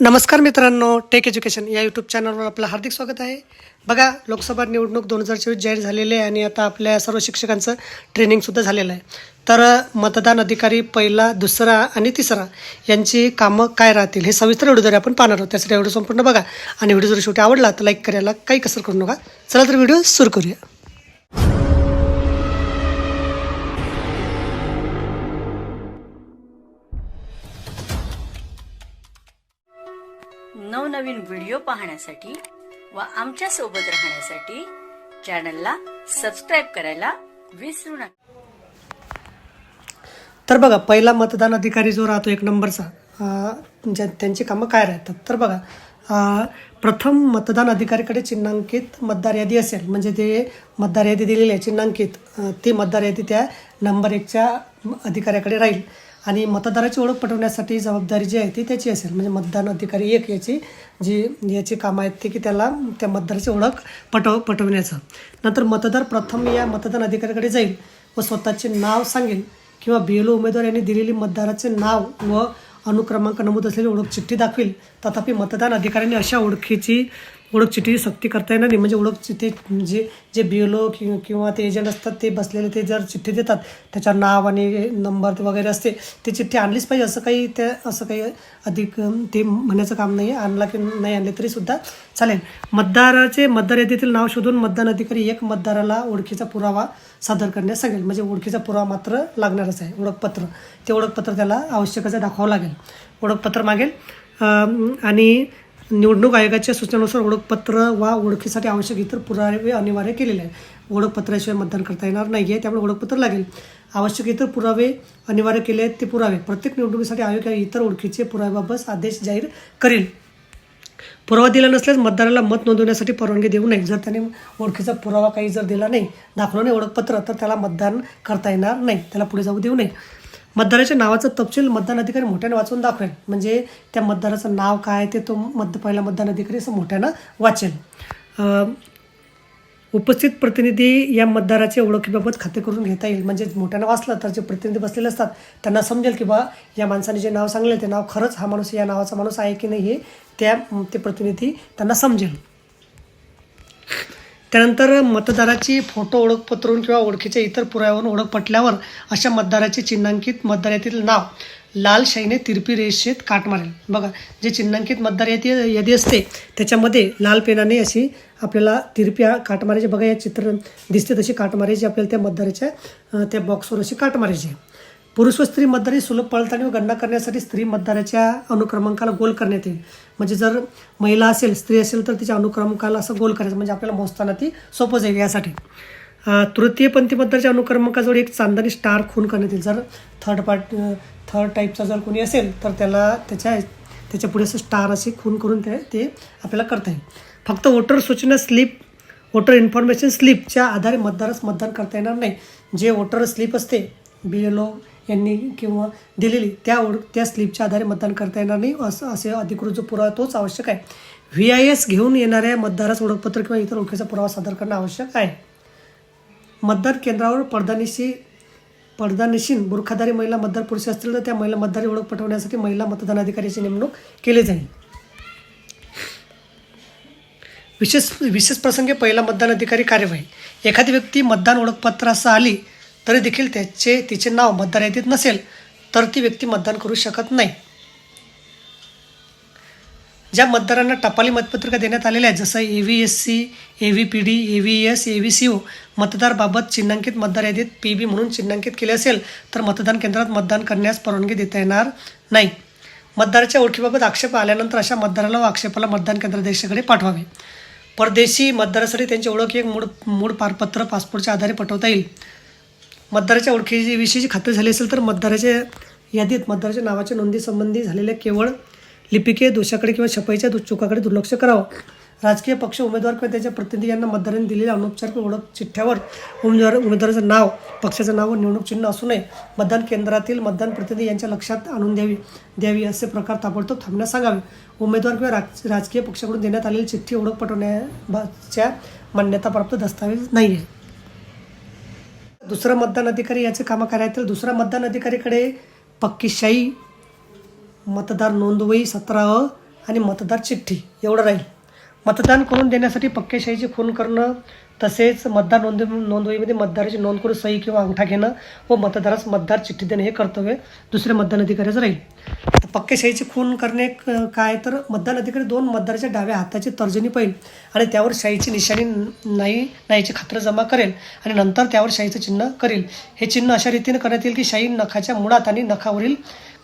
नमस्कार मित्रांनो take education या यूट्यूब चॅनलवर आपलं हार्दिक स्वागत आहे. बघा लोकसभा निवडणूक दोन हजार चोवीस जाहीर झालेली आहे आणि आता आपल्या सर्व शिक्षकांचं ट्रेनिंगसुद्धा झालेलं आहे. तर मतदान अधिकारी पहिला दुसरा आणि तिसरा यांची कामं काय राहतील हे सविस्तर व्हिडिओद्वारे आपण पाहणार आहोत त्यासाठी व्हिडिओ संपूर्ण बघा. आणि व्हिडिओ जर शेवटी आवडला तर लाईक करायला काही कसर करू नका. चला तर व्हिडिओ सुरू करूया. पाहण्यासाठी व आमच्यासोबत राहण्यासाठी चॅनलला सबस्क्राईब करायला विसरू नका. तर बघा पहिला मतदान अधिकारी जो राहतो एक नंबरचा त्यांची कामं काय राहतात? तर बघा प्रथम मतदान अधिकारीकडे चिन्हांकित मतदार यादी असेल म्हणजे ते मतदार यादी दिलेली आहे चिन्हांकित ती मतदार यादी त्या नंबर एकच्या अधिकाऱ्याकडे राहील. आणि मतदाराची ओळख पटवण्यासाठी जबाबदारी जी आहे ती त्याची असेल. म्हणजे मतदान अधिकारी एक याची जी याची कामं आहेत ते की त्याला त्या मतदाराची ओळख पटव पटवण्याचं. नंतर मतदार प्रथम या मतदान अधिकाऱ्याकडे जाईल व स्वतःचे नाव सांगेल किंवा बी एल उमेदवार यांनी दिलेली मतदाराचे नाव व अनुक्रमांक नमूद असलेली ओळख चिठ्ठी दाखवेल. तथापि मतदान अधिकाऱ्यांनी अशा ओळखीची ओळख सक्ती करता येणार नाही. म्हणजे ओळख चिठ्ठी जे जे बी एल ओ किंवा ते एजंट असतात ते बसलेले ते जर चिठ्ठी देतात त्याच्यावर नाव आणि नंबर वगैरे असते ते चिठ्ठी आणलीच पाहिजे. असं काही त्या असं काही अधिक ते म्हणण्याचं काम नाही आहे आणला की नाही आणले तरीसुद्धा चालेल. मतदाराचे मतदार यादीतील नाव शोधून मतदान अधिकारी एक मतदाराला ओळखीचा पुरावा सादर करण्यास सांगेल. म्हणजे ओळखीचा पुरावा मात्र लागणारच आहे. ओळखपत्र. ते ओळखपत्र त्याला आवश्यकच दाखवावं लागेल. ओळखपत्र मागेल. आणि निवडणूक आयोगाच्या सूचनेनुसार ओळखपत्र वा ओळखीसाठी आवश्यक इतर पुरावे अनिवार्य केलेले आहे ओळखपत्राशिवाय मतदान करता येणार नाही आहे त्यामुळे ओळखपत्र लागेल. आवश्यक इतर पुरावे अनिवार्य केले आहेत ते पुरावे प्रत्येक निवडणुकीसाठी आयोग इतर ओळखीचे पुराव्याबाबत आदेश जाहीर करेल. पुरावा दिला नसल्यास मतदाराला मत नोंदवण्यासाठी परवानगी देऊ नये. जर त्याने ओळखीचा पुरावा काही जर दिला नाही दाखवलं नाही ओळखपत्र तर त्याला मतदान करता येणार नाही. त्याला पुढे जाऊ देऊ नये. मतदाराच्या नावाचं तपशील मतदान अधिकारी मोठ्याने वाचून दाखवेल. म्हणजे त्या मतदाराचं नाव काय ते तो मत पहिला मतदान अधिकारी असं मोठ्यानं वाचेल. उपस्थित प्रतिनिधी या मतदाराच्या ओळखीबाबत खाते करून घेता येईल. म्हणजे मोठ्यानं वाचलं तर जे प्रतिनिधी बसलेले असतात त्यांना समजेल की बा या माणसाने जे नाव सांगले ते नाव खरंच हा माणूस या नावाचा माणूस आहे की नाही हे त्या ते प्रतिनिधी त्यांना समजेल. त्यानंतर मतदाराची फोटो ओळखपत्रून किंवा ओळखीच्या इतर पुराव्यावरून ओळख पटल्यावर अशा मतदाराचे चिन्हांकित मतदार यादीतील नाव लाल शाईने तिरपी रेषेत काट मारेल. बघा जे चिन्हांकित मतदार यादी यादी असते त्याच्यामध्ये लाल पेनाने अशी आपल्याला तिरपी काट मारायची बघा या चित्र दिसते तशी काट मारायची आपल्याला त्या मतदाराच्या त्या बॉक्सवर अशी काट मारायची. पुरुष व स्त्री मतदारी सुलभ पडताळणी व गणना करण्यासाठी स्त्री मतदाराच्या अनुक्रमांकाला गोल करण्यात येईल. म्हणजे जर महिला असेल स्त्री असेल तर तिच्या अनुक्रमांकाला असं गोल करायचं म्हणजे आपल्याला मोजताना ती सोपं जाईल यासाठी. तृतीय तृतीयपंथी मतदाराच्या अनुक्रमांकाजवळ एक चांदणी स्टार खून करण्यात येईल. जर थर्ड पार्ट थर्ड टाईपचा जर कोणी असेल तर त्याला त्याच्या त्याच्या पुढे असं स्टार अशी खून करून ते ते आपल्याला करता येईल. फक्त वोटर सूचना स्लिप वोटर इन्फॉर्मेशन स्लिपच्या आधारे मतदारास मतदान करता येणार नाही. जे वोटर स्लिप असते बी एल ओ यांनी किंवा दिलेली त्या ओळख त्या स्लिपच्या आधारे मतदान करता येणार नाही असं असे अधिकृत जो पुरावा तोच आवश्यक आहे. व्ही आय एस घेऊन येणाऱ्या मतदारास ओळखपत्र किंवा इतर ओळखीचा पुरावा सादर करणं आवश्यक आहे. मतदार केंद्रावर पडदानिशी पडदानिशीन बुरखादारी महिला मतदार पुरुष असतील तर त्या महिला मतदारी ओळख पटवण्यासाठी महिला मतदान अधिकाऱ्याची नेमणूक केली जाईल. विशेष विशेष प्रसंगी पहिला मतदान अधिकारी कार्यवाही. एखादी व्यक्ती मतदान ओळखपत्रासह आली तरी देखील त्याचे तिचे नाव मतदार यादीत नसेल तर ती व्यक्ती मतदान करू शकत नाही. ज्या मतदारांना टपाली मतपत्रिका देण्यात आलेल्या आहेत जसं A V S C A V P D A V S A V C O मतदारबाबत चिन्हांकित मतदार यादीत पी बी म्हणून चिन्हांकित केले असेल तर मतदान केंद्रात मतदान करण्यास परवानगी देता येणार नाही. मतदाराच्या ओळखीबाबत आक्षेप आल्यानंतर अशा मतदाराला व आक्षेपाला मतदान केंद्राध्यक्षाकडे पाठवावे. परदेशी मतदारासाठी त्यांची ओळख एक मूळ मूळ पारपत्र पासपोर्टच्या आधारे पटवता येईल. मतदाराच्या ओळखीची विषयीची खात्री झाली असेल तर मतदाराच्या यादीत मतदाराच्या नावाच्या नोंदीसंबंधी झालेल्या केवळ लिपिकीय दोषाकडे किंवा छपाईच्या दु- चुकाकडे दुर्लक्ष करावं. राजकीय पक्ष उमेदवार किंवा त्याच्या प्रतिनिधी यांना मतदारांनी दिलेल्या अनौपचारिक ओळख चिठ्ठ्यावर उमेदवार उमेदवाराचं नाव पक्षाचं नाव व निवडणूक चिन्ह असू नये. मतदान केंद्रातील मतदान प्रतिनिधी यांच्या लक्षात आणून द्यावी द्यावी असे प्रकार ताबडतोब थांबण्यास सांगावे. उमेदवार किंवा राज राजकीय पक्षाकडून देण्यात आलेली चिठ्ठी ओळख पटवण्याच्या मान्यताप्राप्त दस्तावेज नाही आहे दुसरा मतदान अधिकारी याचे कामं करायचं दुसरा मतदान अधिकारीकडे पक्की शाई मतदार नोंदवही सतरा अ आणि मतदार चिठ्ठी एवढं राहील. मतदान करून देण्यासाठी पक्केशाहीची खून करणं तसेच मतदार नोंद नोंदवहीमध्ये मतदाराची नोंद करून सही किंवा अंगठा घेणं व मतदारास मतदार चिठ्ठी देणे हे कर्तव्य दुसऱ्या मतदान अधिकाऱ्याचं राहील. पक्के शाहीची खून करणे क- काय? तर मतदान अधिकारी दोन मतदाराच्या डाव्या हाताची तर्जनी पाहिल आणि त्यावर शाहीची निशाणी नाही नाहीची खात्र जमा करेल आणि नंतर त्यावर शाहीचं चिन्ह करेल. हे चिन्ह अशा रीतीने करण्यात येईल की शाही नखाच्या मुळात आणि नखावरील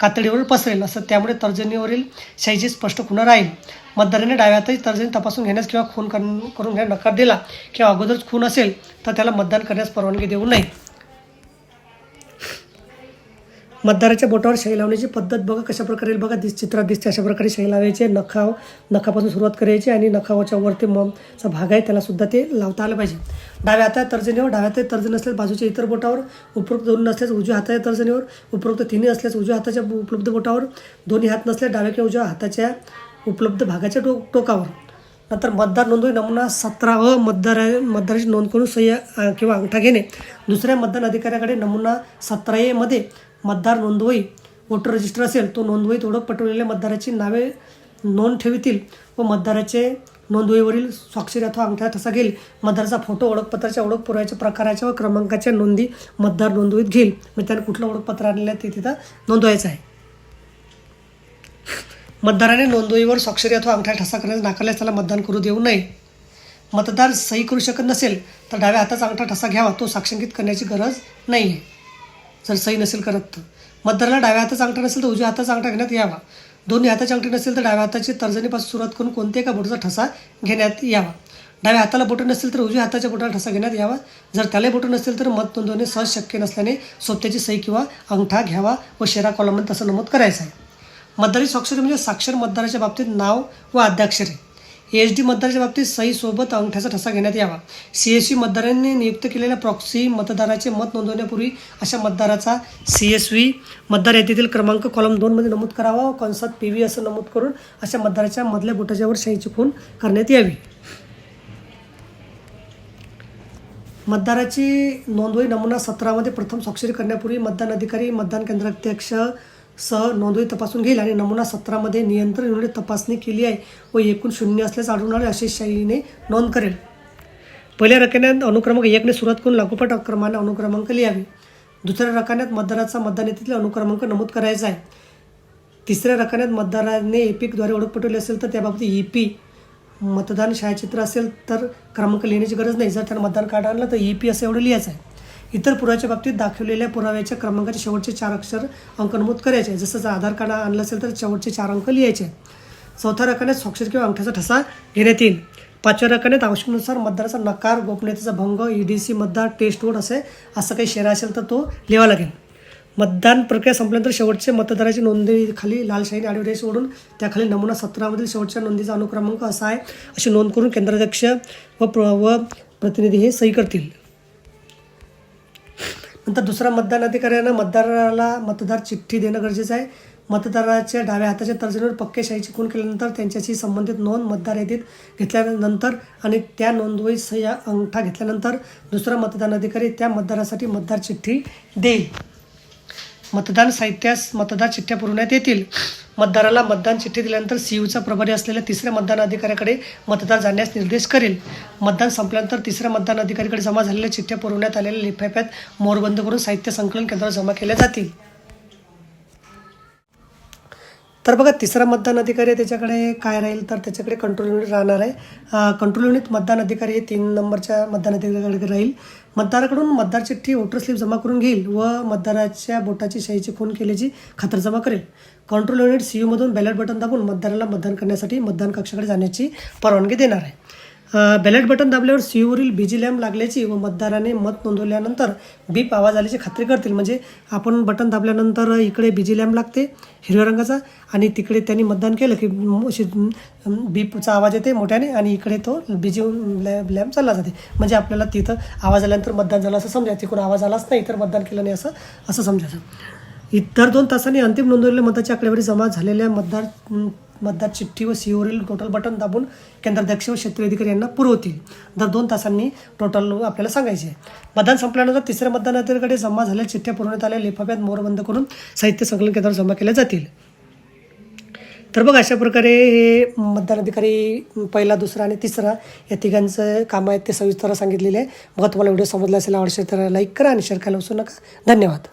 कातडीवर पसरेल असं त्यामुळे तर्जनीवरील शाहीची स्पष्ट खुणा राहील. मतदाराने डाव्यातही तर्जनी तपासून घेण्यास किंवा खून करून घेण्यास नकार दिला किंवा अगोदरच खून असेल तर त्याला मतदान करण्यास परवानगी देऊ नये. मतदाराच्या बोटावर शाई लावण्याची पद्धत बघा कशा प्रकारे बघा. दिस चित्रात दिसते अशा प्रकारे शाई लावायची नखा नखापासून सुरुवात करायची आणि नखावाच्या वरती मचा भाग आहे त्याला सुद्धा ते लावता आलं पाहिजे. डाव्या हातात तर्जनीवर डाव्या हातात तर्जनी असल्यास बाजूच्या इतर बोटावर उपरोक्त दोन नसल्यास उजव्या हाताच्या तर्जनीवर उपरोक्त तिन्ही असल्यास उजव्या हाताच्या उपलब्ध बोटावर दोन्ही हात नसल्यास डाव्या किंवा उजव्या हाताच्या उपलब्ध भागाच्या टो टोकावर. नंतर मतदार नोंदणी नमुना सतरा व मतदार मतदाराची नोंद करून सह्य किंवा अंगठा घेणे. दुसऱ्या मतदान अधिकाऱ्याकडे नमुना सतरा एमध्ये मतदार नोंदवही वोटर रजिस्टर असेल तो नोंदवहीत ओळख पटवलेल्या मतदाराची नावे नोंद ठेवतील व मतदाराचे नोंदवहीवरील स्वाक्षरी अथवा अंगठा ठसा घेईल. मतदाराचा फोटो ओळखपत्राच्या ओळख पुराव्याच्या प्रकाराच्या व क्रमांकाच्या नोंदी मतदार नोंदवहीत घेईल. म्हणजे त्याने कुठलं ओळखपत्र आणलेलं आहे ते तिथं नोंदवायचं आहे. मतदाराने नोंदवहीवर स्वाक्षरी अथवा अंगठा ठसा करण्यास नाकारल्यास त्याला मतदान करू देऊ नये. मतदार सही करू शकत नसेल तर डाव्या हाताचा अंगठा ठसा घ्यावा. तो साक्षांकित करण्याची गरज नाही आहे जर सही नसेल करत तर. मतदाराला डाव्या हाताचा अंगठा नसेल तर उजव्या हाताचा अंगठा घेण्यात यावा. दोन्ही हाताची अंगठी नसेल तर डाव्या हाताची तर्जनीपासून सुरुवात करून कोणत्याही एका बोटाचा ठसा घेण्यात यावा. डाव्या हाताला बोटं नसेल तर उजव्या हाताच्या बोटाला ठसा घेण्यात यावा. जर त्याला बोटं नसेल तर मत नोंदवणे सहज शक्य नसल्याने सोबत्याची सही किंवा अंगठा घ्यावा व शेरा कॉलममध्ये तसं नमूद करायचं आहे. मतदारी स्वाक्षरी म्हणजे साक्षर मतदाराच्या बाबतीत नाव व अद्याक्षरे एच डी मतदाराच्या बाबतीत सहीसोबत अंगठ्याचा ठसा घेण्यात यावा. सी एस व्ही मतदारांनी नियुक्त केलेल्या प्रॉक्सी मतदाराचे मत नोंदवण्यापूर्वी अशा मतदाराचा सी एस व्ही मतदार यादीतील क्रमांक कॉलम दोनमध्ये नमूद करावा व कंसात पी व्ही असं नमूद करून अशा मतदाराच्या मधल्या बोटाच्यावर शाहीची खून करण्यात यावी. मतदाराची नोंदवही नमुना सतरामध्ये प्रथम स्वाक्षरी करण्यापूर्वी मतदान अधिकारी मतदान केंद्राध्यक्ष सह नोंदणी तपासून घेईल आणि नमुना सत्रामध्ये नियंत्रण युनिट तपासणी केली आहे व एकूण शून्य असल्यास आढळून आले अशी शाईने नोंद करेल. पहिल्या रकान्यात अनुक्रमांक एकने सुरुवात करून लागोपाठ क्रमाने अनुक्रमांक लिहावे. दुसऱ्या रकान्यात मतदाराचा मतदान येथील अनुक्रमांक नमूद करायचा आहे. तिसऱ्या रकान्यात मतदाराने एपिकद्वारे ओळख पटवली असेल तर त्याबाबत ई पी मतदान छायाचित्र असेल तर क्रमांक लिहिण्याची गरज नाही. जर त्याला मतदान कार्ड आणलं तर ई पी असं एवढं लिहायचं आहे. इतर पुराव्याच्या बाबतीत दाखवलेल्या पुराव्याच्या क्रमांकाचे शेवटचे चार अक्षर अंक नमूद करायचे जसं जर आधार कार्ड आणलं असेल तर शेवटचे चार अंक लिहायचे चौथ्या रकान्यात स्वाक्षर किंवा अंगठ्याचा ठसा घेण्यात येईल. पाचव्या रकान्यात आवश्यकनुसार मतदाराचा नकार गोपनीयतेचा भंग ई डी सी मतदार टेस्ट वोट असे असं काही शेअर असेल तर तो लिहावा लागेल. मतदान प्रक्रिया संपल्यानंतर शेवटचे मतदाराची नोंदणी खाली लालशाही ॲडव्हर्टाईज सोडून ओढून त्याखाली नमुना सतरामधील शेवटच्या नोंदीचा अनुक्रमांक असा आहे अशी नोंद करून केंद्राध्यक्ष व प्र व प्रतिनिधी हे सही करतील. नंतर दुसरा मतदान अधिकाऱ्यांना मतदाराला मतदार चिठ्ठी देणं गरजेचं आहे. मतदाराच्या डाव्या हाताच्या तर्जनीवर पक्के शाहीची खून केल्यानंतर त्यांच्याशी संबंधित नोंद मतदार यादीत घेतल्यानंतर आणि त्या नोंदवही सह्या अंगठा घेतल्यानंतर दुसरा मतदान अधिकारी त्या मतदारासाठी मतदार चिठ्ठी देईल. मतदान साहित्यास मतदार चिठ्ठ्या पुरवण्यात येतील. मतदाराला मतदान चिठ्ठी दिल्यानंतर सीयूचा प्रभारी असलेल्या तिसऱ्या मतदान अधिकाऱ्याकडे मतदार जाण्यास निर्देश करेल. मतदान संपल्यानंतर तिसऱ्या मतदान अधिकाऱ्याकडे जमा झालेल्या चिठ्ठ्या पुरवण्यात आलेल्या लिफाफ्यात मोरबंद करून साहित्य संकलन केंद्रावर जमा केल्या जातील. तर बघा तिसरा मतदान अधिकारी आहे त्याच्याकडे काय राहील तर त्याच्याकडे कंट्रोल युनिट राहणार आहे. कंट्रोल युनिट मतदान अधिकारी हे तीन नंबरच्या मतदान अधिकाऱ्याकडे राहील. मतदाराकडून मतदार चिठ्ठी वोटर स्लिप जमा करून घेईल व मतदाराच्या बोटाची शाईची खून केल्याची खातर जमा करेल. कंट्रोल युनिट सी यूमधून बॅलेट बटन दाबून मतदाराला मतदान करण्यासाठी मतदान कक्षाकडे जाण्याची परवानगी देणार आहे. बॅलेट बटन दाबल्यावर सी बीजी लॅम्प लागल्याची व मतदाराने मत नोंदवल्यानंतर बीप आवाज आल्याची खात्री करतील. म्हणजे आपण बटन दाबल्यानंतर इकडे बीजी लॅम्प लागते हिरव्या रंगाचा आणि तिकडे त्यांनी मतदान केलं की बीपचा आवाज येते मोठ्याने आणि इकडे तो बीजी लॅम्प लॅम्प चालला जाते. म्हणजे आपल्याला तिथं आवाज आल्यानंतर मतदान झालं असं समजायचं. तिकडून आवाज आलाच नाही तर मतदान केलं नाही असं असं समजायचं. इतर दोन तासांनी अंतिम नोंदवलेल्या मताची आकडेवारी जमा झालेल्या मतदार मतदार चिठ्ठी व सीओवरील टोटल बटन दाबून केंद्राध्यक्ष व क्षेत्रीय अधिकारी यांना पुरवतील. दर दोन तासांनी टोटल आपल्याला सांगायचे आहे. मतदान संपल्यानंतर तिसऱ्या मतदान अधिकारीकडे जमा झालेल्या चिठ्ठ्या पुरवण्यात आल्या लिफाफ्यात मोरबंद करून साहित्य संकलन केंद्रावर जमा केल्या जातील. तर बघ अशा प्रकारे हे मतदान अधिकारी पहिला दुसरा आणि तिसरा या तिघांचं काम आहेत ते सविस्तर सांगितलेले आहे. बघा तुम्हाला व्हिडिओ समजला असेल आवडशे तर लाईक करा आणि शेअर करायला विसरू नका. धन्यवाद.